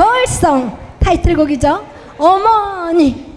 걸성 타이틀곡이죠. 어머니